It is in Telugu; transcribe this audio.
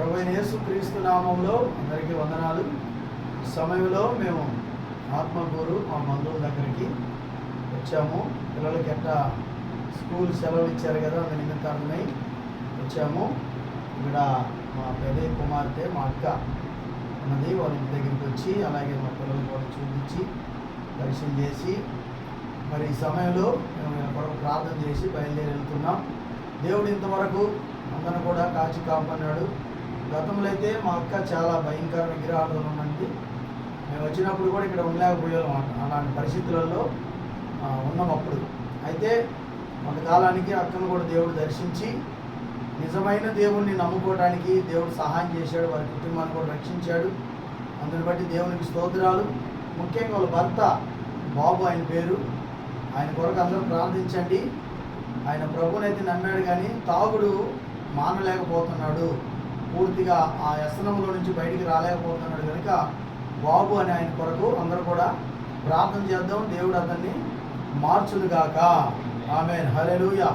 ప్రభు యేసు క్రీస్తు నామంలో అందరికీ వందనాలు. సమయంలో మేము ఆత్మకూరు మా బంధువుల దగ్గరికి వచ్చాము. పిల్లలకి ఎట్టా స్కూల్ సెలవులు ఇచ్చారు కదా అందు నిమిత్తార్థమై వచ్చాము. ఇక్కడ మా పెద్ద కుమార్తె మా అక్క ఉన్నది వాళ్ళ ఇంటి దగ్గరికి వచ్చి అలాగే మా పిల్లలు కూడా చూపించి దర్శనం చేసి మరి ఈ సమయంలో మేము కొరకు ప్రార్థన చేసి బయలుదేరి వెళ్తున్నాం. దేవుడు ఇంతవరకు అందరిని కూడా కాచి కాపాడినాడు. గతంలో అయితే మా అక్క చాలా భయంకర విగ్రహాలు ఉన్నది. మేము వచ్చినప్పుడు కూడా ఇక్కడ ఉండలేకపోయాం అలాంటి పరిస్థితులలో ఉన్నాం అప్పుడు. అయితే కొంతకాలానికి అక్కను కూడా దేవుడు దర్శించి నిజమైన దేవుణ్ణి నమ్ముకోవడానికి దేవుడు సహాయం చేశాడు. వారి కుటుంబాన్ని కూడా రక్షించాడు. అందుని బట్టి దేవునికి స్తోత్రాలు. ముఖ్యంగా వాళ్ళ భర్త బాబు ఆయన పేరు. ఆయన కొరకు అందరూ ప్రార్థించండి. ఆయన ప్రభునైతే నమ్మాడు కానీ తాగుడు మానలేకపోతున్నాడు. పూర్తిగా ఆ వ్యసనంలో నుంచి బయటికి రాలేకపోతున్నాడు కనుక బాబు అని ఆయన కొరకు అందరూ కూడా ప్రార్థన చేద్దాం. దేవుడు అతన్ని మార్చునుగాక. ఆమె హలెలుయా